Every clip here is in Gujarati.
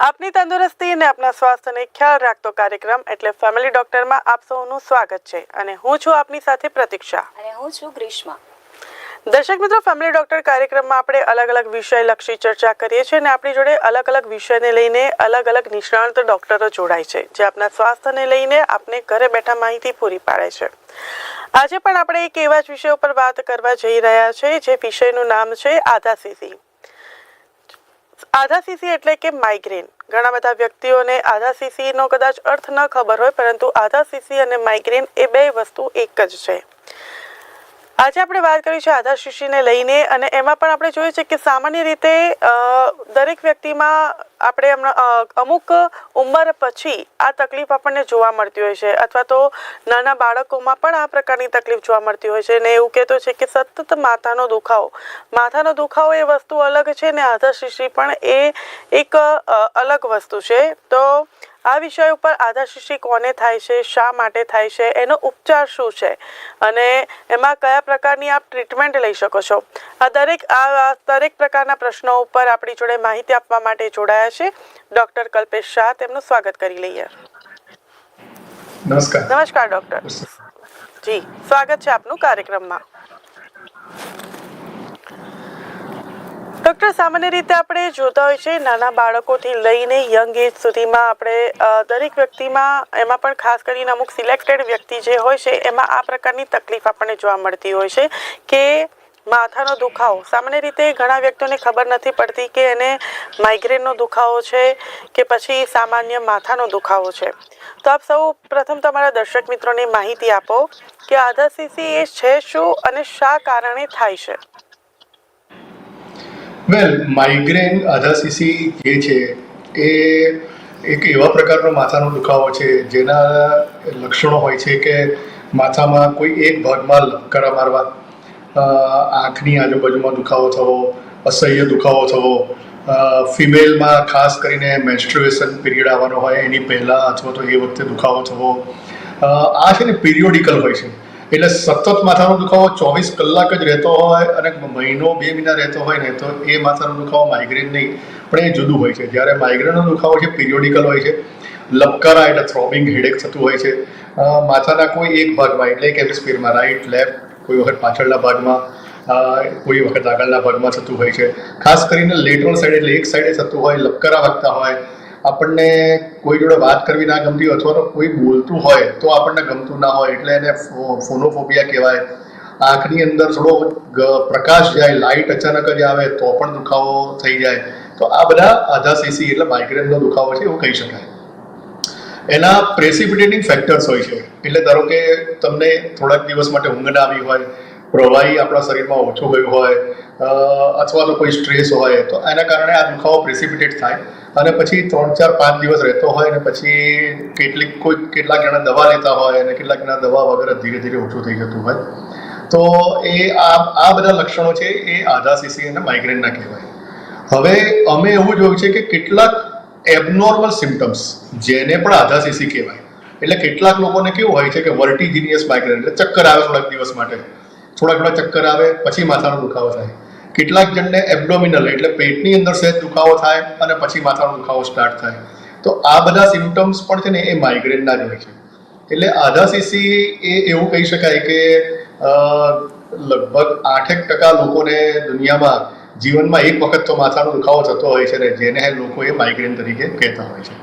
આપની તંદુરસ્તી અને આપના સ્વાસ્થ્યને ખ્યાલ રાખતો કાર્યક્રમ એટલે ફેમિલી ડોક્ટરમાં આપ સૌનું સ્વાગત છે અને હું છું આપની સાથે પ્રતીક્ષા. અને હું છું ગ્રીષ્મા. દર્શક મિત્રો ફેમિલી ડોક્ટર કાર્યક્રમમાં આપણે અલગ અલગ વિષય લક્ષી ચર્ચા કરીએ છીએ અને આપણી જોડે અલગ અલગ વિષયને લઈને અલગ અલગ નિષ્ણાંત ડોક્ટરો જોડાય છે જે આપના સ્વાસ્થ્યને લઈને આપને ઘરે બેઠા માહિતી પૂરી પાડે છે. આજે પણ આપણે એક એવા જ વિષય ઉપર વાત કરવા જઈ રહ્યા છે જે વિષયનું નામ છે આધાસીસી આધાસીસી એટલે કે માઇગ્રેન ઘણા બધા વ્યક્તિઓને આધા સીસીનો કદાચ અર્થ ન ખબર હોય, પરંતુ આધા સીસી અને માઇગ્રેન એ બે વસ્તુ એક જ છે. આજે આપણે વાત કરી છે આધાર શીશીને લઈને અને એમાં પણ આપણે જોઈએ છે કે સામાન્ય રીતે દરેક વ્યક્તિમાં આપણે અમુક ઉંમર પછી આ તકલીફ આપણને જોવા મળતી હોય છે અથવા તો નાના બાળકોમાં પણ આ પ્રકારની તકલીફ જોવા મળતી હોય છે અને એવું કહેતો છે કે સતત માથાનો દુખાવો. માથાનો દુખાવો એ વસ્તુ અલગ છે ને આધાર શીશી પણ એ એક અલગ વસ્તુ છે. તો આ વિષય ઉપર આધારશીશી કોને થાય છે? શા માટે થાય છે? એનો ઉપચાર શું છે? અને એમાં કયા પ્રકારની આપ ટ્રીટમેન્ટ લઈ શકો છો? આ દરેક આ દરેક પ્રકારના પ્રશ્નો ઉપર આપણી જોડે માહિતી આપવા માટે જોડાયા છે. ડૉક્ટર કલ્પેશ શાહ તેમનું સ્વાગત કરી લઈએ. નમસ્કાર. નમસ્કાર ડૉક્ટર. જી સ્વાગત છે આપનું કાર્યક્રમમાં. ડૉક્ટર, સામાન્ય રીતે આપણે જોતા હોય છે, નાના બાળકોથી લઈને યંગ એજ સુધીમાં આપણે દરેક વ્યક્તિમાં એમાં પણ ખાસ કરીને અમુક સિલેક્ટેડ વ્યક્તિ જે હોય છે, એમાં આ પ્રકારની તકલીફ આપણને જોવા મળતી હોય છે કે માથાનો દુખાવો. સામાન્ય રીતે ઘણા વ્યક્તિઓને ખબર નથી પડતી કે એને માઇગ્રેનનો દુખાવો છે કે પછી સામાન્ય માથાનો દુખાવો છે. તો આપ સૌ પ્રથમ તમારા દર્શક મિત્રોને માહિતી આપો કે આધાસીસી એ છે શું અને શા કારણે થાય છે? વેલ માઇગ્રેન આધાસીસી જે છે, એ એક એવા પ્રકારનો માથાનો દુખાવો છે, જેના લક્ષણો હોય છે કે માથામાં કોઈ એક ભાગમાં લપકરા મારવા આંખની આજુબાજુમાં દુખાવો થવો, અસહ્ય દુખાવો થવો ફિમેલમાં ખાસ કરીને મેન્સ્ટ્રુએશન પીરિયડ આવવાનો હોય, એની પહેલાં અથવા તો એ વખતે દુખાવો થવો આ છે ને પિરિયોડિકલ હોય છે. એટલે સતત માથાનો દુખાવો ચોવીસ કલાક જ રહેતો હોય અને મહિનો બે મહિના રહેતો હોય ને તો એ માથાનો દુખાવો માઇગ્રેન નહીં. પણ એ જુદું હોય છે. જ્યારે માઇગ્રેનનો દુખાવો છે પિરિયોડિકલ હોય છે, લપકારા એટલે થ્રોબિંગ હેડેક થતું હોય છે. માથાના કોઈ એક ભાગમાં, એટલે કે હેમિસ્ફિયરમાં રાઈટ લેફ્ટ કોઈ વખત પાછળના ભાગમાં કોઈ વખત આગળના ભાગમાં થતું હોય છે. ખાસ કરીને લેટરલ સાઈડ એટલે એક સાઈડે થતું હોય, લપકારા વાગતા હોય આપણને કોઈ જોડે વાત કરવી ના ગમતી અથવા તો કોઈ બોલતું હોય તો આપણને ગમતું ના હોય એટલે એને ફોનોફોબિયા કહેવાય. આંખની અંદર થોડો પ્રકાશ જાય લાઇટ અચાનક જ આવે તો પણ દુખાવો થઈ જાય. તો આ બધા આધાસીસી એટલે માઇગ્રેનનો દુખાવો છે એવું કહી શકાય. એના પ્રેસિપિટેટિંગ ફેક્ટર્સ હોય છે. એટલે ધારો કે તમને થોડાક દિવસ માટે ઊંઘ ના આવી હોય પ્રવાહી આપણા શરીરમાં ઓછું ગયું હોય અથવા તો કોઈ સ્ટ્રેસ હોય, તો એના કારણે આ દુખાવો પ્રેસિપિટેટ થાય. અને પછી ત્રણ ચાર પાંચ દિવસ રહેતો હોય અને પછી કેટલીક કોઈ કેટલાક જણા દવા લેતા હોય અને કેટલાક જણા દવા વગર ધીરે ધીરે ઓછું થઈ જતું હોય. તો એ આ આ બધા લક્ષણો છે એ આધાસીસી અને માઇગ્રેનના કહેવાય. હવે અમે એવું જોયું છે કે કેટલાક એબનોર્મલ સિમ્ટમ્સ જેને પણ આધાસીસી કહેવાય. એટલે કેટલાક લોકોને કેવું હોય છે કે વર્ટિજિનિયસ માઇગ્રેન એટલે ચક્કર આવે થોડાક દિવસ માટે. થોડા ઘણા ચક્કર આવે પછી માથાનો દુખાવો થાય. કેટલાક જણને એબડોમિનલ એટલે પેટની અંદર સહેજ દુખાવો થાય અને પછી માથાનો દુખાવો સ્ટાર્ટ થાય. તો આ બધા સિમ્ટમ્સ પણ છે ને એ માઇગ્રેનના જ હોય છે. એટલે આધા સીસી એ એવું કહી શકાય કે લગભગ આઠેક ટકા લોકોને દુનિયામાં જીવનમાં એક વખત તો માથાનો દુખાવો થતો હોય છે ને જેને લોકો એ માઇગ્રેન તરીકે કહેતા હોય છે.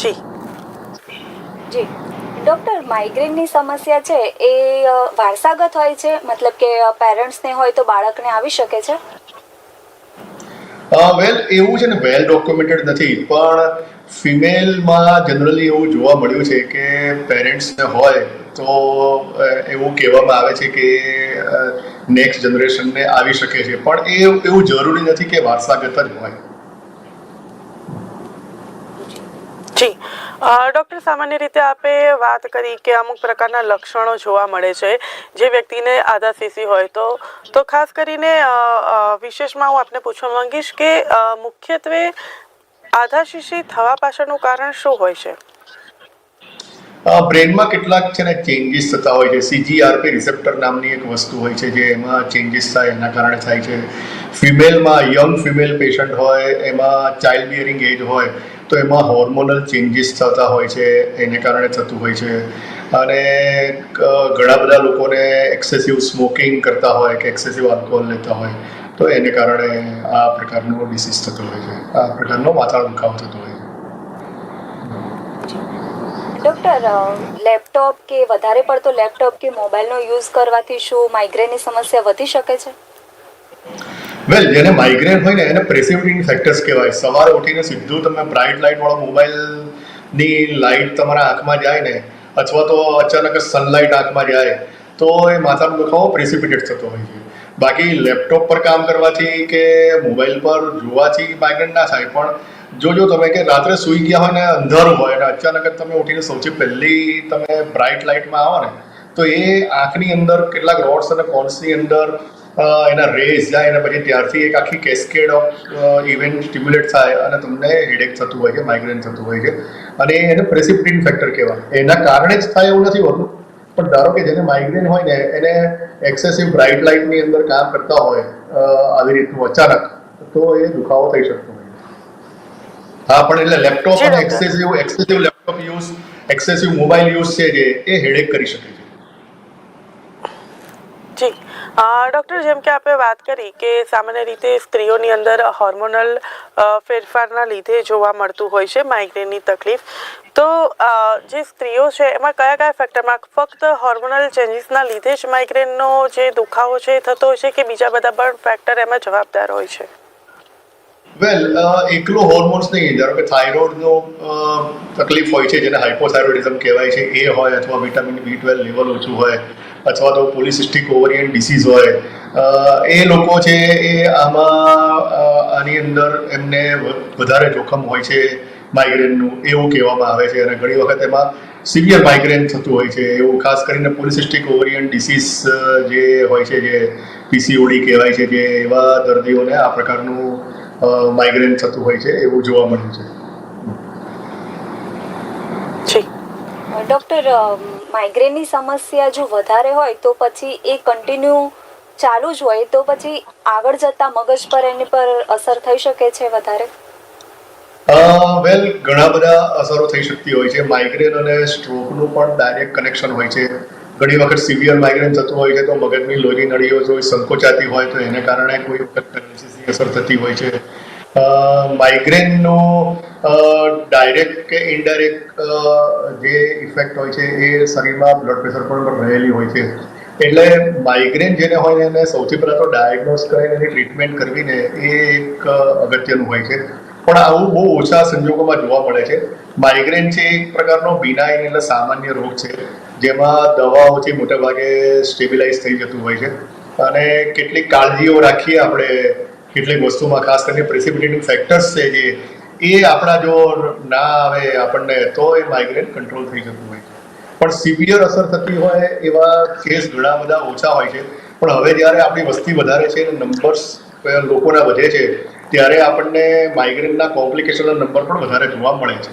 જી. જી. ડૉક્ટર માઇગ્રેનની સમસ્યા છે એ વારસાગત હોય છે? મતલબ કે પેરેન્ટ્સને હોય તો બાળકને આવી શકે છે? વેલ એવું છે ને વેલ ડોક્યુમેન્ટેડ નથી. પણ ફિમેલમાં જનરલી એવું જોવા મળ્યું છે કે પેરેન્ટ્સને હોય તો એવું કહેવામાં આવે છે કે નેક્સ્ટ જનરેશનને આવી શકે છે. પણ એ એવું જરૂરી નથી કે વારસાગત જ હોય જી અ, ડૉક્ટર, સામાન્ય રીતે આપે વાત કરી કે અમુક પ્રકારના લક્ષણો જોવા મળે છે. જે વ્યક્તિને આધા સીસી હોય તો તો ખાસ કરીને વિશેષમાં હું આપને પૂછવા માંગીશ કે મુખ્યત્વે આધા શીશી થવા પાછળનું કારણ શું હોય છે? બ્રેનમાં કેટલાક છે ને ચેન્જીસ થતા હોય છે. સીજીઆરપી રિસેપ્ટર નામની એક વસ્તુ હોય છે, જે એમાં ચેન્જીસ થાય, એના કારણે થાય છે. ફિમેલમાં યંગ ફિમેલ પેશન્ટ હોય, એમાં ચાઇલ્ડ બિયરિંગ એજ હોય તો એમાં હોર્મોનલ ચેન્જીસ થતા હોય છે, એને કારણે થતું હોય છે. અને ઘણા બધા લોકોને એક્સેસિવ સ્મોકિંગ કરતા હોય કે એક્સેસિવ આલ્કોહોલ લેતા હોય, તો એને કારણે આ પ્રકારનો ડિસીઝ થતો હોય છે. આ પ્રકારનો માથાનો દુખાવો થતો હોય ડૉક્ટર લેપટોપ કે વધારે પડતો લેપટોપ કે મોબાઈલનો યુઝ કરવાથી શું માઇગ્રેનની સમસ્યા વધી શકે છે? વેલ જેને માઇગ્રેન હોય ને, એને પ્રેસિપિટેટિંગ ફેક્ટર્સ કહેવાય. સવારે ઉઠીને સીધું તમે બ્રાઇટ લાઇટ વાળો મોબાઈલની લાઇટ તમારા આંખમાં જાય ને, અથવા તો અચાનક સનલાઇટ આંખમાં જાય, તો એ માથાનો દુખાવો પ્રેસિપિટેટ થતો હોય છે. બાકી લેપટોપ પર કામ કરવાથી કે મોબાઈલ પર જોવાથી માઇગ્રેન ના થાય, પણ જોજો તમે કે રાત્રે સૂઈ ગયા હોય ને, અંધારું હોય અને અચાનક તમે ઉઠીને સૌથી પહેલી તમે બ્રાઇટ લાઇટમાં આવો ને, તો એ આંખની અંદર કેટલાક રોડ્સ અને કોન્સની અંદર એના રેઝ જાય અને પછી ત્યારથી એક આખી કેસ્કેડ ઓફ ઇવેન્ટ સ્ટિમ્યુલેટ થાય અને તમને હેડેક થતું હોય છે માઇગ્રેન થતું હોય છે. અને એને પ્રેસિપિટિંગ ફેક્ટર કહેવાય. એના કારણે જ થાય એવું નથી હોતું. પણ ધારો કે જેને માઇગ્રેન હોય ને એને એક્સેસિવ બ્રાઇટ લાઇટની અંદર કામ કરતા હોય આવી રીતનું અચાનક તો એ દુખાવો થઈ શકતો હોય. હા પણ એટલે લેપટોપ અને excessive excessive laptop use excessive mobile use છે જે એ હેડેક કરી શકે છે. અ, ડૉક્ટર, જેમ કે આપણે વાત કરી કે સામાન્ય રીતે સ્ત્રીઓની અંદર હોર્મોનલ ફેરફારના લીધે જોવા મળતું હોય છે માઇગ્રેનની તકલીફ. તો જે સ્ત્રીઓ છે, એમાં કયા કયા ફેક્ટરમાં ફક્ત હોર્મોનલ ચેન્જીસના લીધે જ માઇગ્રેનનો જે દુખાવો છે એ થતો હોય છે કે બીજા બધા પણ ફેક્ટર એમાં જવાબદાર હોય છે? વેલ એકલો હોર્મોન્સ નહીં. ધારો કે થાઇરોઇડનો તકલીફ હોય છે, જેને હાઇપોથાઇરોઇડિઝમ કહેવાય છે, એ હોય અથવા વિટામિન બી ટ્વેલ્વ લેવલ ઓછું હોય અથવા તો પોલિસિસ્ટિક ઓવરિયન ડિસીઝ હોય એ લોકો છે એ આમાં આની અંદર એમને વધારે જોખમ હોય છે માઇગ્રેનનું એવું કહેવામાં આવે છે. અને ઘણી વખત એમાં સિવિયર માઇગ્રેન થતું હોય છે. એવું ખાસ કરીને પોલિસિસ્ટિક ઓવરિયન ડિસીઝ જે હોય છે જે પીસીઓડી કહેવાય છે જે એવા દર્દીઓને આ પ્રકારનું માઇગ્રેન થતું હોય છે એવું જોવા મળ્યું છે. ડૉક્ટર માઇગ્રેનની સમસ્યા જો વધારે હોય તો પછી એ કન્ટિન્યુ ચાલુ જ હોય, તો પછી આગળ જતા મગજ પર એની પર અસર થઈ શકે છે વધારે? વેલ ઘણા બધા અસરો થઈ શકતી હોય છે. માઇગ્રેન અને સ્ટ્રોકનું પણ ડાયરેક્ટ કનેક્શન હોય છે. ઘણી વખત સિવિયર માઇગ્રેન થતું હોય છે, તો મગજની લોહી નળીઓ જો સંકોચાતી હોય, તો એને કારણે કોઈ વખત અસર થતી હોય છે. માઇગ્રેનનો ડાયરેક્ટ કે ઇનડાયરેક્ટ જે ઇફેક્ટ હોય છે એ શરીરમાં બ્લડ પ્રેશર પણ રહેલી હોય છે. એટલે માઇગ્રેન જેને હોય એને સૌથી પહેલાં તો ડાયગ્નોઝ કરીને એની ટ્રીટમેન્ટ કરવીને એ એક અગત્યનું હોય છે. પણ આવું બહુ ઓછા સંજોગોમાં જોવા મળે છે. માઇગ્રેન છે એક પ્રકારનો બિનાઇન એટલે સામાન્ય રોગ છે, જેમાં દવાઓથી મોટાભાગે સ્ટેબિલાઇઝ થઈ જતું હોય છે. અને કેટલીક કાળજીઓ રાખીએ આપણે કેટલીક વસ્તુમાં ખાસ કરીને પ્રેસિપિટેટિંગ ફેક્ટર્સ છે જે, એ આપણા જો ના આવે, આપણને તો એ માઇગ્રેન કંટ્રોલ થઈ જતું હોય છે. પણ સિવિયર અસર થતી હોય એવા કેસ ઘણા બધા ઓછા હોય છે. પણ હવે જ્યારે આપણી વસ્તી વધારે છે અને નંબર્સ લોકોના વધે છે, ત્યારે આપણને માઇગ્રેનના કોમ્પ્લિકેશનનો નંબર પણ વધારે જોવા મળે છે.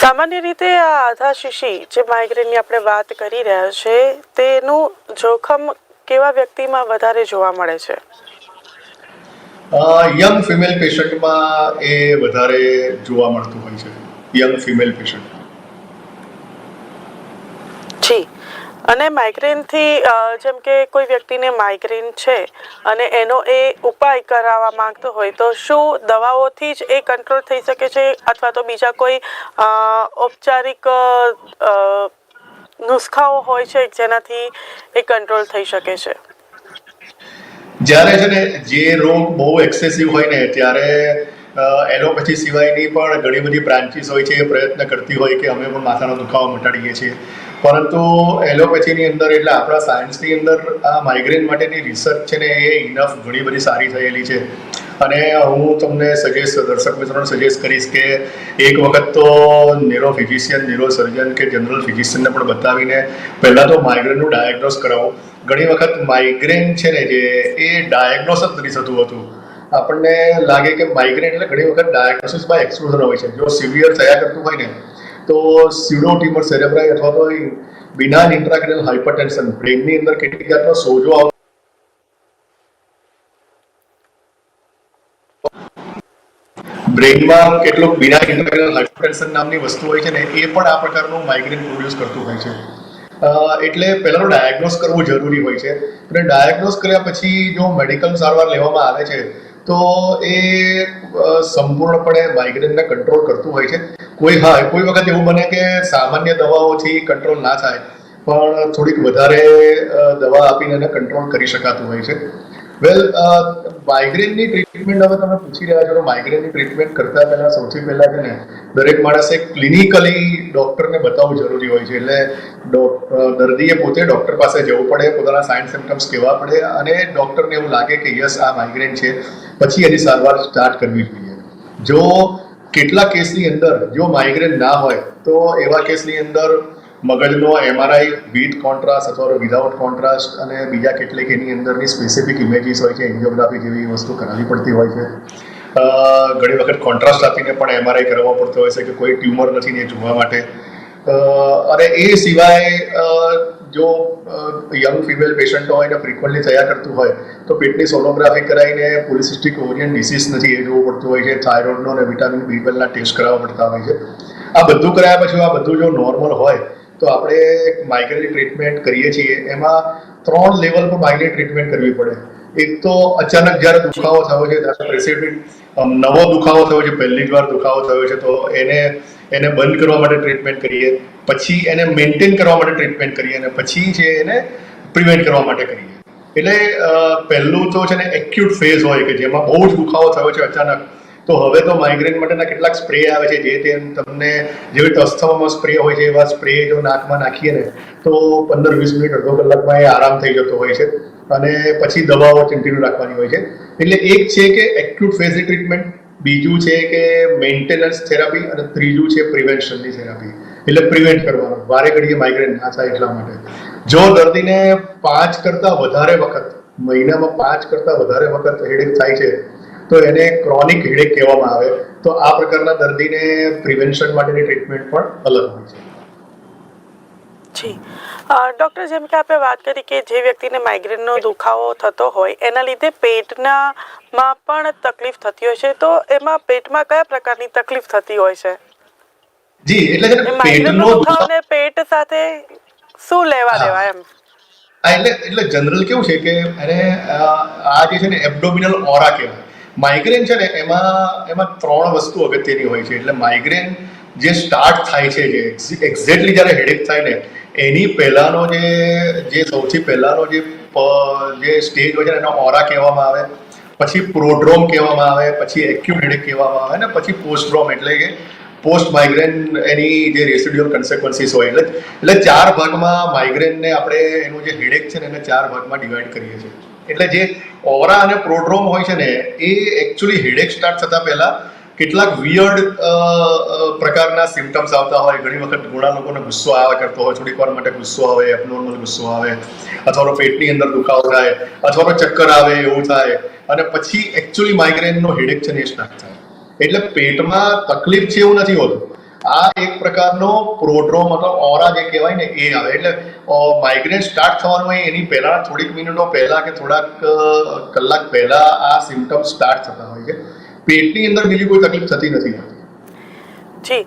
સામાન્ય રીતે આ આધા શીશી જે માઇગ્રેનની આપણે વાત કરી રહ્યા છે, તેનું જોખમ કેવા વ્યક્તિમાં વધારે જોવા મળે છે? યંગ ફિમેલ પેશન્ટમાં એ વધારે જોવા મળતું હોય છે. યંગ ફિમેલ પેશન્ટ જી. અને માઇગ્રેનથી જેમ કે કોઈ વ્યક્તિને માઇગ્રેન છે અને એનો એ ઉપાય કરાવવા માંગતો હોય તો શું દવાઓથી જ એ કંટ્રોલ થઈ શકે છે? અથવા તો બીજા કોઈ ઔપચારિક નુસ્ખાઓ હોય છે, જેનાથી એ કંટ્રોલ થઈ શકે છે. જ્યારે છે ને જે રોગ બહુ એક્સેસિવ હોય ને, ત્યારે એલોપેથી સિવાયની પણ ઘણી બધી બ્રાન્ચીસ હોય છે, એ પ્રયત્ન કરતી હોય કે અમે પણ માથાનો દુખાવો મટાડીએ છીએ. પરંતુ એલોપેથીની અંદર એટલે આપણા સાયન્સની અંદર આ માઇગ્રેન માટેની રિસર્ચ છે ને એ ઇનફ ઘણી બધી સારી થયેલી છે. અને હું તમને સજેસ્ટ દર્શક મિત્રોને સજેસ્ટ કરીશ કે એક વખત તો ન્યુરો ફિઝિશિયન ન્યુરો સર્જન કે જનરલ ફિઝિશિયનને પણ બતાવીને પહેલાં તો માઇગ્રેનનું ડાયગ્નોસ કરાવો. ઘણી વખત માઇગ્રેન છે ને જે, એ ડાયગ્નોસ જ નથી થતું હતું. આપણને લાગે કે માઇગ્રેન એટલે ઘણી વખત ડાયગ્નોસિસ બાય એક્સક્લુઝન હોય છે. જો સિવિયર થયા કરતું હોય ને તો સ્યુડો ટ્યુમર સેરેબ્રાઈ અથવા તો બિનાન ઇન્ટ્રાક્રેનલ હાઇપરટેન્શન બ્રેનની અંદર કેટલીક જાતનો સોજો આવતો બ્રેઇનમાં કેટલુંક બિના ઇન્ટરનલ હાઇપરટેન્શન નામની વસ્તુ હોય છે ને, એ પણ આ પ્રકારનું માઇગ્રેન પ્રોડ્યુસ કરતું હોય છે. એટલે પહેલાં ડાયગ્નોસ કરવું જરૂરી હોય છે. અને ડાયગ્નોસ કર્યા પછી જો મેડિકલ સારવાર લેવામાં આવે છે તો એ સંપૂર્ણપણે માઇગ્રેનને કંટ્રોલ કરતું હોય છે. કોઈ હા, કોઈ વખત એવું બને કે સામાન્ય દવાઓથી કંટ્રોલ ના થાય, પણ થોડીક વધારે દવા આપીને એને કંટ્રોલ કરી શકાતું હોય છે. વેલ માઇગ્રેનની ટ્રીટમેન્ટ હવે તમે પૂછી રહ્યા છો માઇગ્રેનની ટ્રીટમેન્ટ કરતા પહેલા સૌથી પહેલા છે ને, દરેક માણસે ક્લિનિકલી ડોક્ટરને બતાવવું જરૂરી હોય છે. એટલે દર્દીએ પોતે ડોક્ટર પાસે જવું પડે, પોતાના સાઇન સિમ્ટમ્સ કહેવા પડે અને ડોક્ટરને એવું લાગે કે યસ આ માઇગ્રેન છે. પછી એની સારવાર સ્ટાર્ટ કરવી જોઈએ. જો કેટલા કેસની અંદર, જો માઇગ્રેન ના હોય, તો એવા કેસની અંદર મગજનો એમઆરઆઈ વિથ કોન્ટ્રાસ્ટ અથવા વિધાઉટ કોન્ટ્રાસ્ટ અને બીજા કેટલીક એની અંદરની સ્પેસિફિક ઇમેજીસ હોય છે એન્જિયોગ્રાફી જેવી વસ્તુ કરાવવી પડતી હોય છે. ઘણી વખત કોન્ટ્રાસ્ટ આપીને પણ એમઆરઆઈ કરવા પડતો હોય છે કે કોઈ ટ્યુમર નથી ને જોવા માટે. અને એ સિવાય જો યંગ ફિમેલ પેશન્ટો હોય ને ફ્રિકવન્ટલી થયા કરતું હોય, તો પેટની સોનોગ્રાફી કરાવીને પોલિસિસ્ટિક ઓરિયન ડિસીઝ નથી એ જોવું પડતું હોય છે. થાઇરોઇડનો અને વિટામિન બી ટ્વેલ્વના ટેસ્ટ કરાવવા પડતા હોય છે. આ બધું કરાયા પછી આ બધું જો નોર્મલ હોય તો આપણે માઇગ્રેન ટ્રીટમેન્ટ કરીએ છીએ. એમાં ત્રણ લેવલ પર માઇગ્રેન ટ્રીટમેન્ટ કરવી પડે. એક તો અચાનક જ્યારે દુખાવો થયો છે, ત્યારે નવો દુખાવો થયો છે, પહેલી વાર દુખાવો થયો છે, તો એને એને બંધ કરવા માટે ટ્રીટમેન્ટ કરીએ. પછી એને મેન્ટેન કરવા માટે ટ્રીટમેન્ટ કરીએ અને પછી છે એને પ્રિવેન્ટ કરવા માટે કરીએ. એટલે પહેલું તો છે ને એક્યુટ ફેઝ હોય કે જેમાં બહુ જ દુખાવો થયો છે અચાનક. તો હવે તો માઇગ્રેન માટેના કેટલાક સ્પ્રે આવે છે, જે તે તમને જેવી રીતે અસ્થમામાં સ્પ્રે હોય છે, એવા સ્પ્રે જો નાકમાં નાખીએ ને, તો પંદર વીસ મિનિટ, અડધો કલાકમાં એ આરામ થઈ જતો હોય છે. અને પછી દવાઓ કન્ટિન્યુ રાખવાની હોય છે. એટલે એક છે કે એક્યુટ ફેઝની ટ્રીટમેન્ટ બીજું છે કે મેન્ટેનન્સ થેરાપી અને ત્રીજું છે પ્રિવેન્શનની થેરાપી એટલે પ્રિવેન્ટ કરવાનું. વારે ઘડીએ માઇગ્રેન ના થાય એટલા માટે. જો દર્દીને પાંચ કરતાં વધારે વખત, મહિનામાં પાંચ કરતાં વધારે વખત હેડેક થાય છે તો એને ક્રોનિક હેડેક કહેવામાં આવે. તો આ પ્રકારના દર્દીને પ્રિવેન્શન માટેની ટ્રીટમેન્ટ પણ અલગ હોય છે. જી. ડૉક્ટર જેમ કે આપણે વાત કરી કે જે વ્યક્તિને માઇગ્રેનનો દુખાવો થતો હોય એના લીધે પેટના માં પણ તકલીફ થતી હોય છે. તો એમાં પેટમાં કયા પ્રકારની તકલીફ થતી હોય છે? જી એટલે કે પેટનો દુખાવો પેટ સાથે શું લેવા. દેવા એમ? એટલે એટલે જનરલ કેવું છે કે એને આ જે છે ને એબડોમિનલ ઓરા કહેવાય. માઇગ્રેન છે ને, એમાં એમાં ત્રણ વસ્તુ અગત્યની હોય છે. એટલે માઇગ્રેન જે સ્ટાર્ટ થાય છે, જે એક્ઝેક્ટલી જ્યારે હેડેક થાય ને, એની પહેલાંનો જે જે સૌથી પહેલાંનો જે જે સ્ટેજ હોય છે એનો ઓરા કહેવામાં આવે. પછી પ્રોડ્રોમ કહેવામાં આવે, પછી એક્યુટ હેડેક કહેવામાં આવે ને, પછી પોસ્ટડ્રોમ એટલે કે પોસ્ટ માઇગ્રેન એની જે રેસિડ્યુઅલ કન્સિક્વન્સીસ હોય. એટલે એટલે ચાર ભાગમાં માઇગ્રેનને આપણે એનું જે હેડેક છે ને, એને ચાર ભાગમાં ડિવાઈડ કરીએ છીએ. એટલે જે ઓરા અને પ્રોડ્રોમ હોય છે ને, એ એકચ્યુઅલી હેડેક સ્ટાર્ટ થતા પહેલા કેટલાક વિયર્ડ પ્રકારના સિમ્ટમ્સ આવતા હોય. ઘણી વખત ઘણા લોકોને ગુસ્સો આવ્યા કરતો હોય. થોડીક વાર માટે ગુસ્સો આવે એબનોર્મલ ગુસ્સો આવે, અથવા પેટની અંદર દુખાવો થાય, અથવા ચક્કર આવે, એવું થાય. અને પછી એકચ્યુઅલી માઇગ્રેનનો હેડેક છે ને એ સ્ટાર્ટ થાય. એટલે પેટમાં તકલીફ છે એવું નથી હોતું. આ એક પ્રકારનો પ્રોડ્રોમ અથવા ઓરા જે કહેવાય ને, એ આવે. એટલે માઇગ્રેન સ્ટાર્ટ થવાનું હોય, એની પહેલા થોડીક મિનિટો પહેલા કે થોડાક કલાક પહેલા આ સિમ્ટમ્સ સ્ટાર્ટ થતા હોય છે. પેટની અંદર બીજી કોઈ તકલીફ થતી નથી. જી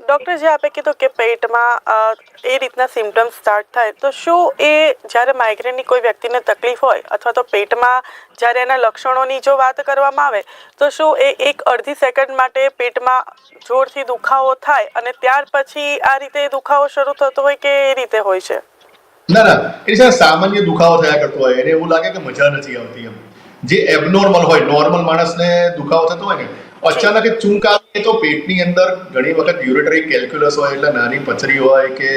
ડૉક્ટર જે આપે કીધું કે પેટમાં એ રીતના સિમ્ટમ્સ સ્ટાર્ટ થાય તો શું એ જ્યારે માઇગ્રેનની કોઈ વ્યક્તિને તકલીફ હોય અથવા તો પેટમાં જ્યારે એના લક્ષણોની જો વાત કરવામાં આવે તો શું એ એક અડધી સેકન્ડ માટે પેટમાં જોરથી દુખાવો થાય અને ત્યાર પછી આ રીતે દુખાવો શરૂ થતો હોય કે એ રીતે હોય છે? ના ના એ છે સામાન્ય દુખાવો થયા કરતો હોય એને એવું લાગે કે મજા નથી આવતી એમ. જે એબનોર્મલ હોય નોર્મલ માણસને દુખાવો થતો હોય ને અચાનક ચૂંક એ તો પેટની અંદર ઘણી વખત યુરેટરી કેલ્ક્યુલસ હોય એટલે નાની પથરી હોય કે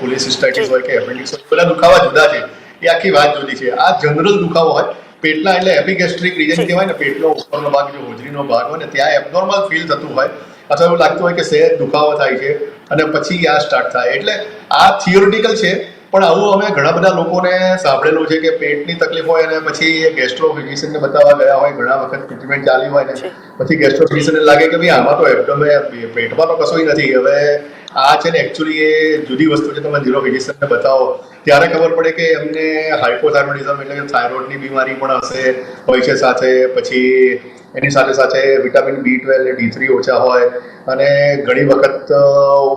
કોલિસિસ્ટાઇટિસ હોય કે એપેન્ડિક્સ હોય પેલા દુખાવા જુદા છે. એ આખી વાત જુદી છે. આ જનરલ દુખાવો હોય પેટના એટલે એપિગેસ્ટ્રિક રીજન કહેવાય ને પેટનો ઉપરનો ભાગ જો હોજરીનો ભાગ હોય ને ત્યાં એબનોર્મલ ફીલ થતું હોય. અથવા એવું લાગતું હોય કે સહેજ દુખાવો થાય છે અને પછી આ સ્ટાર્ટ થાય. એટલે આ થિયોરિટિકલ છે પણ આવું અમે ઘણા બધા લોકોને સાંભળેલું છે કે પેટની તકલીફ હોય અને પછી એ ગેસ્ટ્રો ફિઝિશિયનને બતાવવા ગયા હોય, ઘણા વખત ટ્રીટમેન્ટ ચાલી હોય ને પછી ગેસ્ટ્રો ફિઝિશિયનને લાગે કે ભાઈ આમાં તો એબડોમે પેટમાં તો કશું નથી. હવે આ છે ને એકચ્યુઅલી એ જુદી વસ્તુ છે, તમે ઝીરો ફિઝિશિયનને બતાવો. ત્યારે ખબર પડે કે એમને હાઇપોથાઇરોઇડિઝમ એટલે કે થાઇરોઇડની બીમારી પણ હશે, હોય છે સાથે, પછી એની સાથે સાથે vitamin B twelve D three ઓછા હોય અને ઘણી વખત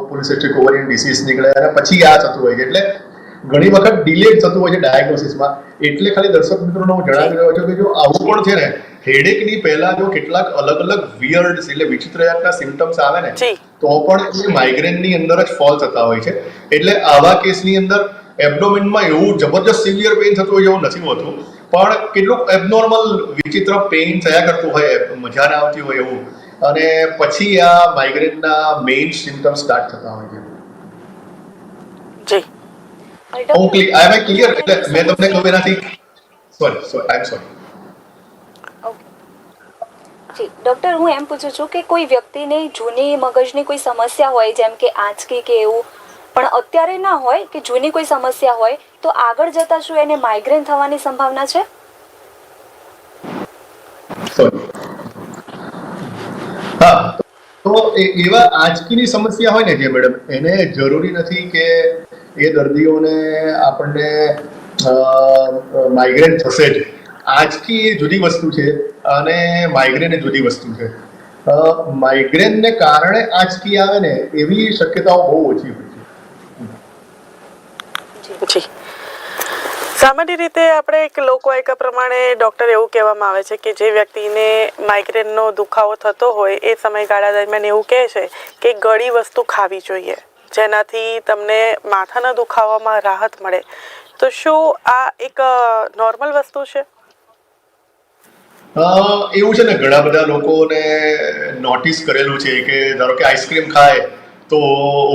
પોલિસિસ્ટિક ઓવરિયન ડિસીઝ નીકળે અને પછી આ થતું હોય છે. એટલે ઘણી વખત ડિલે થતું હોય છે ડાયગ્નોસિસમાં એટલે ખાલી દર્શક મિત્રોને હું જણાવી રહ્યો છું કે જો આવું પણ છે ને હેડેકની પહેલા જો કેટલાક અલગ અલગ વિયર્ડ એટલે વિચિત્ર જાતના સિમ્ટમ્સ આવે ને તો પણ એ માઇગ્રેનની અંદર જ ફોલ થતા હોય છે. એટલે આવા કેસની અંદર એબડોમિનમાં એવું જબરજસ્ત સિવિયર પેઇન થતું હોય એવું નથી હોતું. પણ કેટલુંક એબનોર્મલ વિચિત્ર પેઇન થયા કરતું હોય મજા ના આવતી હોય એવું. અને પછી આ માઇગ્રેનના મેઇન સિમ્ટમ્સ સ્ટાર્ટ થતા હોય છે. જી. અને ડૉક્ટર- હું ક્લિયર આઈ ક્લિયર એટલે મેં તમને કહ્યું એનાથી sorry sorry I am sorry G doctor હું એમ પૂછું છું કે કોઈ વ્યક્તિને જૂની મગજની કોઈ સમસ્યા હોય જેમ કે આંચકી કે એવું પણ અત્યારે ના હોય કે જૂની કોઈ સમસ્યા હોય તો આગળ જતા શું એને માઇગ્રેન થવાની સંભાવના છે? હા તો એવા આંચકીની સમસ્યા હોય ને જે મેડમ એને જરૂરી નથી કે એ દર્દીઓને આપણને માઇગ્રેન થશે જ. આજથી એ જુદી વસ્તુ છે અને માઇગ્રેન એ જુદી વસ્તુ છે. માઇગ્રેનને કારણે આજથી આવે ને એવી શક્યતાઓ બહુ ઓછી હોય છે. સામાન્ય રીતે આપણે એક લોકવાયકા પ્રમાણે ડૉક્ટર એવું કહેવામાં આવે છે કે જે વ્યક્તિને માઇગ્રેનનો દુખાવો થતો હોય એ સમયગાળા દરમિયાન એવું કહે છે કે ગળી વસ્તુ ખાવી જોઈએ. જેનાથી તમને માથાના દુખાવામાં રાહત મળે. તો શું આ એક નોર્મલ વસ્તુ છે? એવું છે ને ઘણા બધા લોકોને નોટિસ કરેલું છે કે ધારો કે આઈસ્ક્રીમ ખાય તો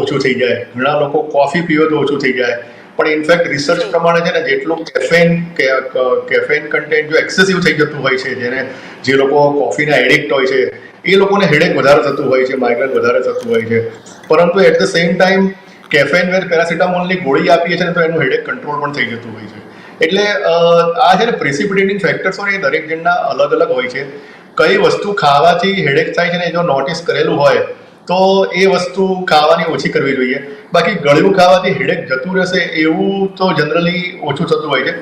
ઓછું થઈ જાય. ઘણા લોકો કોફી પીવે તો ઓછું થઈ જાય. પણ ઇનફેક્ટ રિસર્ચ પ્રમાણે છે ને જેટલું કેફેન કેફેન કન્ટેન્ટ જો એક્સેસિવ થઈ જતું હોય છે જેને જે લોકો કોફીના એડિક્ટ હોય છે એ લોકોને હેડેક વધારે થતું હોય છે માઇગ્રેન વધારે થતું હોય છે. પરંતુ at the same time caffeine વેર પેરાસિટામોલની ગોળી આપીએ છીએ તો એનું હેડેક કંટ્રોલ પણ થઈ જતું હોય છે. એટલે આ છે ને ફેક્ટર્સ હોય એ દરેક જણના અલગ અલગ હોય છે. કઈ વસ્તુ ખાવાથી હેડેક થાય છે ને જો નોટિસ કરેલું હોય, તો એ વસ્તુ ખાવાની ઓછી કરવી જોઈએ. બાકી ગળ્યું ખાવાથી હેડેક જતું રહેશે એવું તો જનરલી ઓછું થતું હોય છે.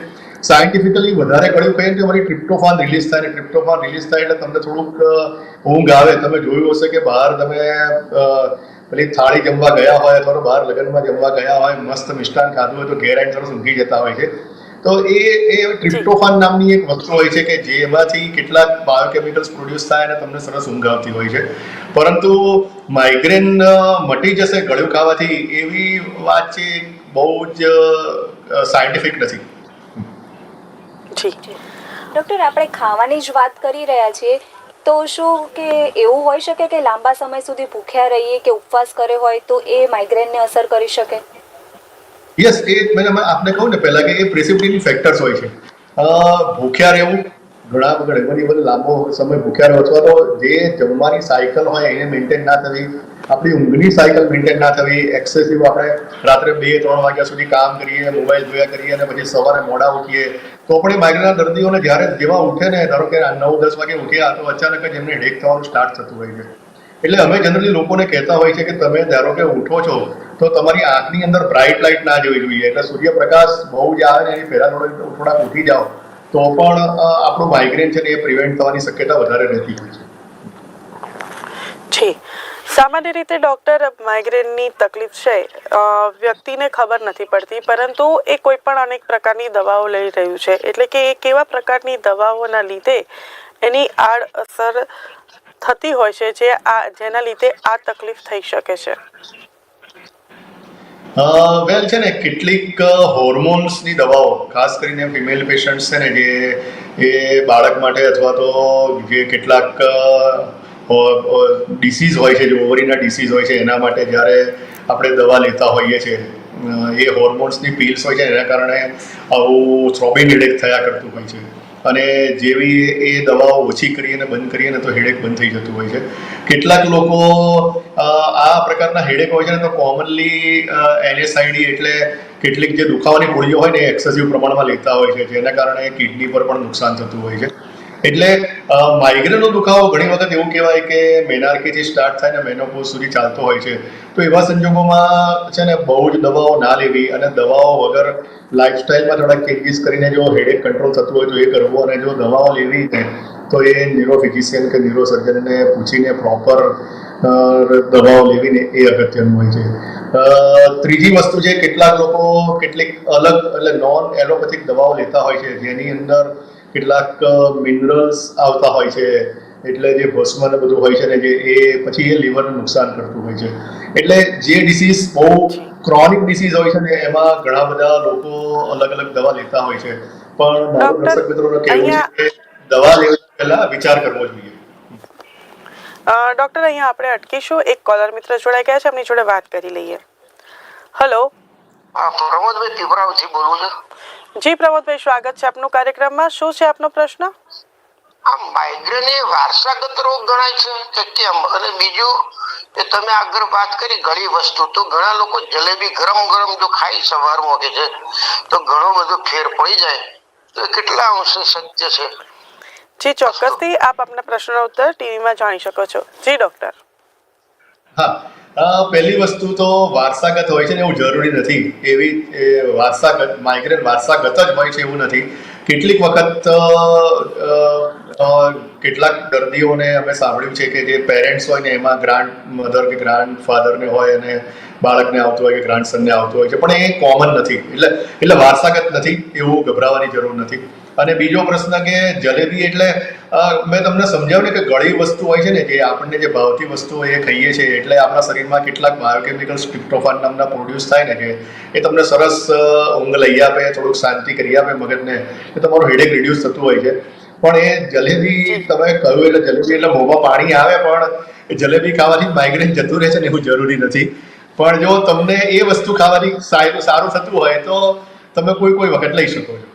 સાયન્ટિફિકલી વધારે ગળ્યું કહીએ તો અમારી ટ્રિપ્ટોફાન રિલીઝ થાય ને ટ્રિપ્ટોફાન રિલીઝ થાય એટલે તમને થોડુંક ઊંઘ આવે. તમે જોયું હશે કે બહાર તમે પેલી થાળી જમવા ગયા હોય અથવા બહાર લગ્નમાં જમવા ગયા હોય મસ્ત મિષ્ટાન ખાધું હોય તો ઘેર આવીને સરસ ઊંઘી જતા હોય છે. તો એ એ ટ્રિપ્ટોફાન નામની એક વસ્તુ હોય છે કે જેમાંથી કેટલાક બાયોકેમિકલ્સ પ્રોડ્યુસ થાય અને તમને સરસ ઊંઘ આવતી હોય છે. પરંતુ માઇગ્રેન મટી જશે ગળ્યું ખાવાથી એવી વાત છે બહુ જ સાયન્ટિફિક નથી. જી. ડૉક્ટર આપણે ખાવાની જ વાત કરી રહ્યા છીએ. તો શું કે એવું હોઈ શકે કે લાંબા સમય સુધી ભૂખ્યા રહીએ કે ઉપવાસ કર્યો હોય તો એ માઇગ્રેનને અસર કરી શકે? યસ એ મેં આપને કહું ને પહેલા કે એ પ્રેસિપિટેટિંગ ફેક્ટર્સ હોય છે. ભૂખ્યા રહેવું, ઘણા ઘણી બધી લાંબો સમય ભૂખ્યા રહો અથવા તો જે જમવાની સાયકલ હોય એને મેન્ટેન ના થવી, આપણી ઊંઘની સાયકલ મેન્ટેન ના થવી એક્સેસિવ આપણે રાત્રે બે ત્રણ વાગ્યા સુધી કામ કરીએ મોબાઈલ જોયા કરીએ અને પછી સવારે મોડા ઉઠીએ તો એ માઇગ્રેનના દર્દીઓને જ્યારે જેવા ઉઠે ને, ધારો કે નવ, દસ વાગે ઉઠ્યા તો અચાનક જ એમને હેડેક થવાનું સ્ટાર્ટ થતું હોય છે. એટલે અમે જનરલી લોકોને કહેતા હોય છે કે તમે ધારો કે ઉઠો છો, તો તમારી આંખની અંદર બ્રાઇટ લાઇટ ના જોવી જોઈએ. એટલે સૂર્યપ્રકાશ બહુ જ આવે ને એની પહેલા થોડો થોડાક ઉઠી જાઓ, તો પણ આપણું માઇગ્રેન છે ને એ પ્રિવેન્ટ થવાની શક્યતા વધારે રહેતી હોય છે. જી. સામાન્ય રીતે ડૉક્ટર માઇગ્રેનની તકલીફ છે વ્યક્તિને ખબર નથી પડતી, પરંતુ એ કોઈ પણ અનેક પ્રકારની દવાઓ લઈ રહ્યું છે. એટલે કે એ કેવા પ્રકારની દવાઓના લીધે એની આડઅસર થતી હોય છે, જે આ, જેના લીધે આ તકલીફ થઈ શકે છે? વેલ છે ને, કેટલીક હોર્મોન્સની દવાઓ, ખાસ કરીને ફિમેલ પેશન્ટ્સ છે ને જે એ બાળક માટે અથવા તો જે કેટલાક ડિસીઝ હોય છે જે ઓવરીના ડિસીઝ હોય છે, એના માટે જ્યારે આપણે દવા લેતા હોઈએ છીએ એ હોર્મોન્સની પીલ્સ હોય છે, એના કારણે આવું થ્રોબિંગ હેડેક થયા કરતું હોય છે. અને જેવી એ દવાઓ ઓછી કરીએ અને બંધ કરીએ ને તો હેડેક બંધ થઈ જતું હોય છે. કેટલાક લોકો આ પ્રકારના હેડેક હોય છે ને તો કોમનલી એનએસઆઈડી એટલે કેટલીક જે દુખાવાની ગોળીઓ હોય ને એ એક્સેસિવ પ્રમાણમાં લેતા હોય છે, જેના કારણે કિડની પર પણ નુકસાન થતું હોય છે. એટલે માઇગ્રેનનો દુખાવો ઘણી વખત એવું કહેવાય કે મેનાર્કીથી સ્ટાર્ટ થાય ને મેનોપોઝ સુધી ચાલતો હોય છે. તો એવા સંજોગોમાં છે ને બહુ જ દવાઓ ના લેવી અને દવાઓ વગર લાઇફસ્ટાઈલમાં થોડા ચેન્જીસ કરીને જો હેડેક કંટ્રોલ થતું હોય તો એ કરવું અને જો દવાઓ લેવી ને તો એ ન્યુરો ફિઝિશિયન કે ન્યુરો સર્જનને પૂછીને પ્રોપર દવાઓ લેવીને એ અગત્યનું હોય છે. ત્રીજી વસ્તુ છે, કેટલાક લોકો કેટલીક અલગ એટલે નોન એલોપેથિક દવાઓ લેતા હોય છે. જેની અંદર કેટલાક મિનરલ્સ આવતા હોય છે. એટલે જે ભસ્મ ને બધું હોય છે ને જે એ પછી એ લીવરને નુકસાન કરતું હોય છે. એટલે જે ડિસીઝ બહુ ક્રોનિક ડિસીઝ હોય છે ને એમાં ઘણા બધા લોકો અલગ અલગ દવા લેતા હોય છે. પણ મારું દર્શક મિત્રોને કહેવું છે કે દવા લેવા પહેલા વિચાર કરવો જોઈએ. ડોક્ટર ડૉક્ટર અહીંયા આપણે અટકીશું. એક કોલર મિત્ર જોડાઈ ગયા છે. એમની જોડે વાત કરી લઈએ. હલો હા પ્રમોદભાઈ તિવરાવજી બોલું છું. જી પ્રમોદભાઈ સ્વાગત છે આપનું કાર્યક્રમમાં. શું છે આપનો પ્રશ્ન? આ માઇગ્રેન એ વારસાગત રોગ ગણાય છે કે કેમ? અને બીજું કે તમે આગળ વાત કરી ઘણી વસ્તુ તો ઘણા લોકો જલેબી ગરમ ગરમ જો ખાઈ સવારમાં કે છે તો ઘણો બધો ફેર પડી જાય. તો એ કેટલા અંશે સત્ય છે? જી ચોક્કસથી આપ આપના પ્રશ્નનો ઉત્તર ટીવીમાં જાણી શકો છો. જી ડૉક્ટર. હા પહેલી વસ્તુ તો વારસાગત હોય છે ને એવું જરૂરી નથી. એવી વારસાગત માઇગ્રેન વારસાગત જ હોય છે એવું નથી. કેટલીક વખત કેટલાક દર્દીઓને અમે સાંભળ્યું છે કે જે પેરેન્ટ્સ હોય ને એમાં ગ્રાન્ડ મધર કે ગ્રાન્ડ ફાધરને હોય અને બાળકને આવતું હોય કે ગ્રાન્ડ સનને આવતું હોય છે. પણ એ કોમન નથી. એટલે એટલે વારસાગત નથી, એવું ગભરાવાની જરૂર નથી. અને બીજો પ્રશ્ન કે જલેબી એટલે મેં તમને સમજાવ્યું ને કે ગળી વસ્તુ હોય છે ને જે આપણને જે ભાવતી વસ્તુઓ એ ખાઈએ છીએ એટલે આપણા શરીરમાં કેટલાક બાયોકેમિકલ સ્ટ્રિપ્ટોફાન નામના પ્રોડ્યુસ થાય ને કે એ તમને સરસ ઊંઘ લઈ આપે થોડુંક શાંતિ કરી આપે મગજને કે તમારું હેડેક રિડ્યુસ થતું હોય છે. પણ એ જલેબી તમે કહ્યું એટલે જલેબી એટલે મોંમાં પાણી આવે પણ એ જલેબી ખાવાથી માઇગ્રેન જતું રહે છે ને એવું જરૂરી નથી. પણ જો તમને એ વસ્તુ ખાવાની સારું સારું થતું હોય તો તમે કોઈ કોઈ વખત લઈ શકો છો.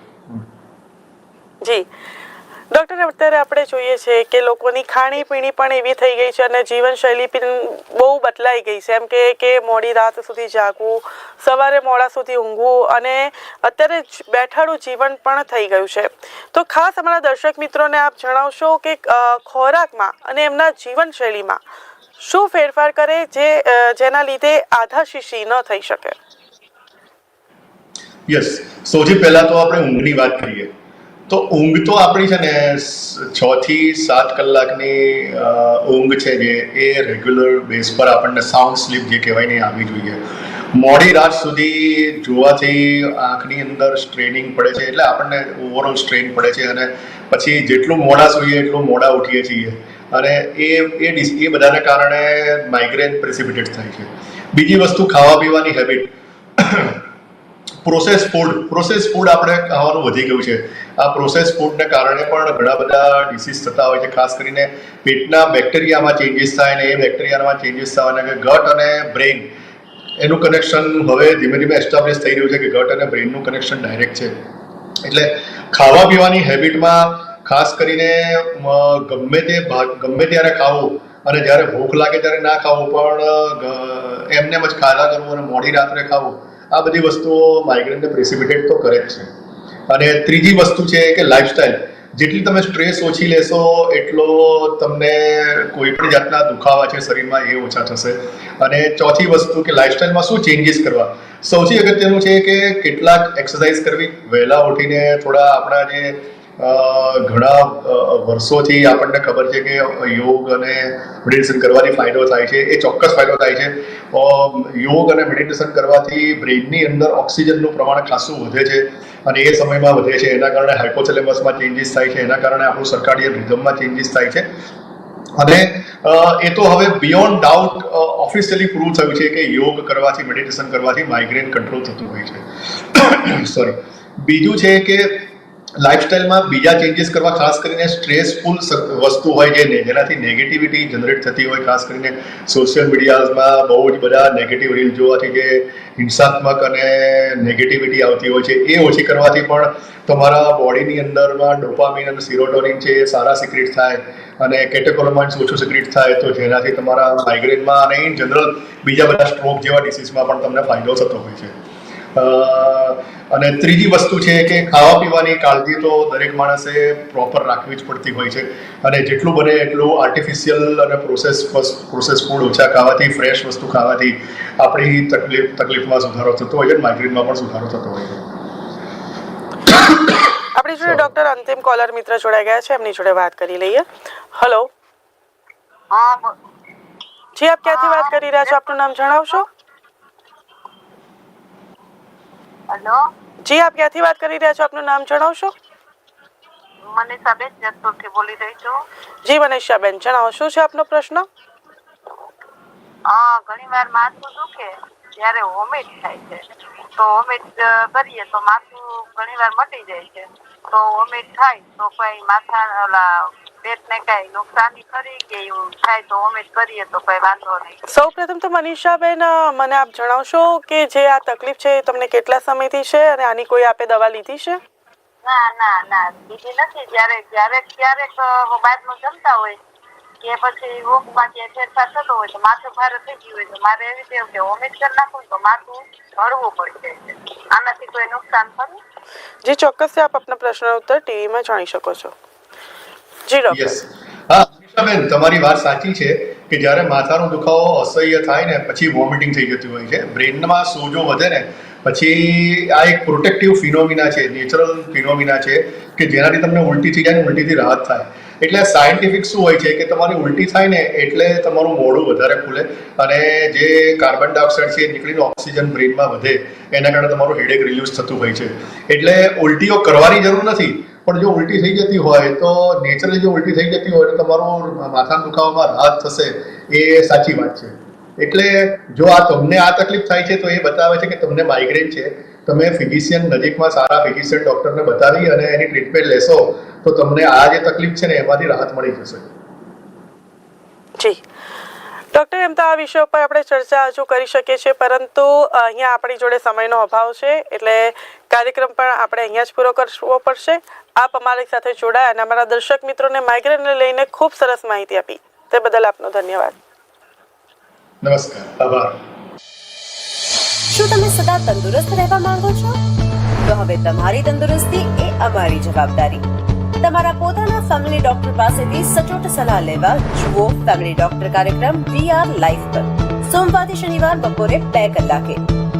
જી. ડૉક્ટર, અત્યારે આપણે જોઈએ છે કે લોકોની ખાણીપીણી પણ એવી થઈ ગઈ છે અને જીવનશૈલી પણ બહુ બદલાઈ ગઈ છે. એમ કે કે મોડી રાત સુધી જાગવું, સવારે મોડા સુધી ઊંઘવું અને અત્યારે બેઠાડું જીવન પણ થઈ ગયું છે. તો ખાસ અમારા દર્શક મિત્રોને આપ જણાવશો કે ખોરાકમાં અને એમના જીવનશૈલીમાં શું ફેરફાર કરે જે જેના લીધે આધા શીશી ન થઈ શકે? યસ સૌથી પહેલા તો આપણે ઊંઘની વાત કરીએ. તો ઊંઘ તો આપણી છે ને છ થી સાત કલાકની ઊંઘ છે જે, એ રેગ્યુલર બેઝ પર આપણને સાઉન્ડ સ્લીપ જે કહેવાય ને આવવી જોઈએ. મોડી રાત સુધી જોવાથી આંખની અંદર સ્ટ્રેનિંગ પડે છે, એટલે આપણને ઓવરઓલ સ્ટ્રેન પડે છે અને પછી જેટલું મોડા સૂઈએ એટલું મોડા ઉઠીએ છીએ. અને એ એ એ બધાને કારણે માઇગ્રેન પ્રેસિપિટેટ થાય છે. બીજી વસ્તુ ખાવા પીવાની habit process food process food આપણે ખાવાનું વધી ગયું છે. આ પ્રોસેસ ફૂડને કારણે પણ ઘણા બધા ડિસીઝ થતા હોય છે, ખાસ કરીને પેટના બેક્ટેરિયામાં ચેન્જીસ થાય ને એ બેક્ટેરિયામાં ચેન્જીસ થવાના કે ગટ અને બ્રેઇન એનું કનેક્શન હવે ધીમે ધીમે એસ્ટાબ્લિશ થઈ રહ્યું છે કે ગટ અને બ્રેઇનનું કનેક્શન ડાયરેક્ટ છે. એટલે ખાવા પીવાની હેબિટમાં ખાસ કરીને ગમે તે ગમે ત્યારે ખાવું અને જ્યારે ભૂખ લાગે ત્યારે ના ખાવું પણ એમને જ ખાધા કરવું અને મોડી રાત્રે ખાવું. આ બધી વસ્તુઓ માઇગ્રેનને પ્રેસિપિટેટ તો કરે જ છે. અને ત્રીજી વસ્તુ છે કે લાઇફસ્ટાઈલ જેટલી તમે સ્ટ્રેસ ઓછી લેશો, એટલો તમને કોઈ પણ જાતના દુખાવા છે શરીરમાં એ ઓછા થશે. અને ચોથી વસ્તુ કે લાઇફસ્ટાઈલમાં શું ચેન્જીસ કરવા? સૌથી અગત્યનું છે કે કેટલાક એક્સરસાઇઝ કરવી. વહેલા ઉઠીને થોડા આપણા જે ઘણા વર્ષોથી આપણને ખબર છે કે યોગ અને મેડિટેશન કરવાથી ફાયદો થાય છે. એ ચોક્કસ ફાયદો થાય છે. યોગ અને મેડિટેશન કરવાથી બ્રેઇનની અંદર ઓક્સિજનનું પ્રમાણ ખાસું વધે છે અને એ સમયમાં વધે છે. એના કારણે હાઇપોથેલેમસમાં ચેન્જીસ થાય છે. એના કારણે આપણું સરકારી રિધમમાં ચેન્જીસ થાય છે. અને એ તો હવે બિયોન્ડ ડાઉટ ઓફિશિયલી પ્રૂવ થયું છે કે યોગ કરવાથી, મેડિટેશન કરવાથી માઇગ્રેન કંટ્રોલ થતું હોય છે. સોરી બીજું છે કે લાઇફસ્ટાઈલમાં બીજા ચેન્જીસ કરવા ખાસ કરીને સ્ટ્રેસફુલ વસ્તુ હોય છે જેનાથી નેગેટિવિટી જનરેટ થતી હોય, ખાસ કરીને સોશિયલ મીડિયામાં બહુ જ બધા નેગેટિવ રીલ જોવાથી જે હિંસાત્મક અને નેગેટિવિટી આવતી હોય છે, એ ઓછી કરવાથી પણ તમારા બોડીની અંદરમાં ડોપામિન અને સિરોટોનિન છે એ સારા સિક્રેટ થાય અને કેટેકોલોમાઇન્સ ઓછું સિક્રેટ થાય, તો જેનાથી તમારા માઇગ્રેનમાં અને ઇન જનરલ બીજા બધા સ્ટ્રોક જેવા ડિસીઝમાં પણ તમને ફાયદો થતો હોય છે. અને ત્રીજી વસ્તુ છે કે ખાવા પીવાની કાળજી તો દરેક માણસે પ્રોપર રાખવી જ પડતી હોય છે. અને જેટલું બને એટલું આર્ટિફિશિયલ અને પ્રોસેસ પ્રોસેસ ફૂડ ઓછા ખાવાથી ફ્રેશ વસ્તુ ખાવાથી આપણી તકલીફ તકલીફમાં સુધારો થતો હોય છે માઇગ્રેનમાં પણ સુધારો થતો હોય છે. આપણી જોડે ડોક્ટર અંતિમ કોલર મિત્ર જોડાઈ ગયા છે એમની જોડે વાત કરી લઈએ. હલો જી આપ ક્યાંથી વાત કરી રહ્યા છો? આપનું નામ જણાવશો? હેલો? જી આપ ક્યાંથી વાત કરી રહ્યા છો? આપનું નામ જણાવશો? મનીષાબેન જસપુરથી બોલી રહી છું. જી મનીષાબેન જણાવો શું છે આપનો પ્રશ્ન? હા ઘણી વાર માથું દુખે જ્યારે વોમિટ થાય છે. તો વોમિટ કરીએ તો માથું ઘણી વાર મટી જાય છે. તો વોમિટ થાય તો કઈ માથા ઓલા પેટને કઈ નુકસાની કરી કે એવું થાય તો વોમિટ કરીએ તો કઈ વાંધો નહીં. સૌ પ્રથમ તો મનીષાબેન મને આપ જણાવશો કે જે આ તકલીફ છે એ તમને કેટલા સમયથી છે અને આની કોઈ આપે દવા લીધી છે? ના ના ના બીજી નથી. જ્યારે ક્યારેક ક્યારેક બાદમાં જમતા હોય કે પછી ઊંઘમાં કે ફેરફાર થતો હોય તો માથું ભારે થઈ ગયું હોય તો મારે એવી ટેવ કે વોમિટ કરી નાખું તો માથું હળવું પડી જાય આનાથી કોઈ નુકસાન ખરું જે ચોક્કસ આપ આપના પ્રશ્નનો ઉત્તર ટીવીમાં જાણી શકો છો. જી યસ હા બેન તમારી વાત સાચી છે કે જ્યારે માથાનો દુખાવો અસહ્ય થાય ને, પછી વોમિટિંગ થઈ જતી હોય છે. બ્રેનમાં સોજો વધે ને, પછી આ એક પ્રોટેક્ટિવ ફિનોમિના છે નેચરલ ફિનોમિના છે કે જેનાથી તમને ઉલટી થઈ જાય ને, ઉલટીથી રાહત થાય. એટલે સાયન્ટિફિક શું હોય છે કે તમારી ઉલટી થાય ને, એટલે તમારું મોઢું વધારે ખુલે અને જે કાર્બન ડાયોક્સાઇડ છે એ નીકળીને ઓક્સિજન બ્રેનમાં વધે, એના કારણે તમારું હેડેક રિલ્યુઝ થતું હોય છે. એટલે ઉલટીઓ કરવાની જરૂર નથી. પણ જો ઉલટી થઈ જતી હોય તો નેચરલી જો ઉલટી થઈ જતી હોય તો તમારું માથાના દુખાવામાં રાહત થશે, એ સાચી વાત છે. એટલે જો આ તમને આ તકલીફ થાય છે તો એ બતાવે છે કે તમને માઇગ્રેન છે, તમે ફિઝિશિયન નજીકમાં સારા ફિઝિશિયન ડૉક્ટરને બતાવી અને એની ટ્રીટમેન્ટ લેશો, તો તમને આ જે તકલીફ છે ને એમાંથી રાહત મળી જશે. જી. ડૉક્ટર, એમ તો આ વિષય ઉપર આપણે ચર્ચા હજુ કરી શકીએ છીએ, પરંતુ અહીંયા આપણી જોડે સમયનો અભાવ છે, એટલે કાર્યક્રમ પણ આપણે અહીંયા જ પૂરો કરવો પડશે. આપ અમારી સાથે જોડાયા અને અમારા દર્શક મિત્રોને માઇગ્રેનને લઈને ખૂબ સરસ માહિતી આપી. તે બદલ આપનો ધન્યવાદ. નમસ્કાર આભાર. શું તમે સદા તંદુરસ્ત રહેવા માંગો છો? તો હવે તમારી તંદુરસ્તી એ અમારી જવાબદારી. તમારા પોતાના ફેમિલી ડોક્ટર પાસેથી સચોટ સલાહ લેવા જુઓ ફેમિલી ડોક્ટર કાર્યક્રમ વી આર લાઈફ પર. સોમવારથી શનિવાર બપોરે બે કલાકે.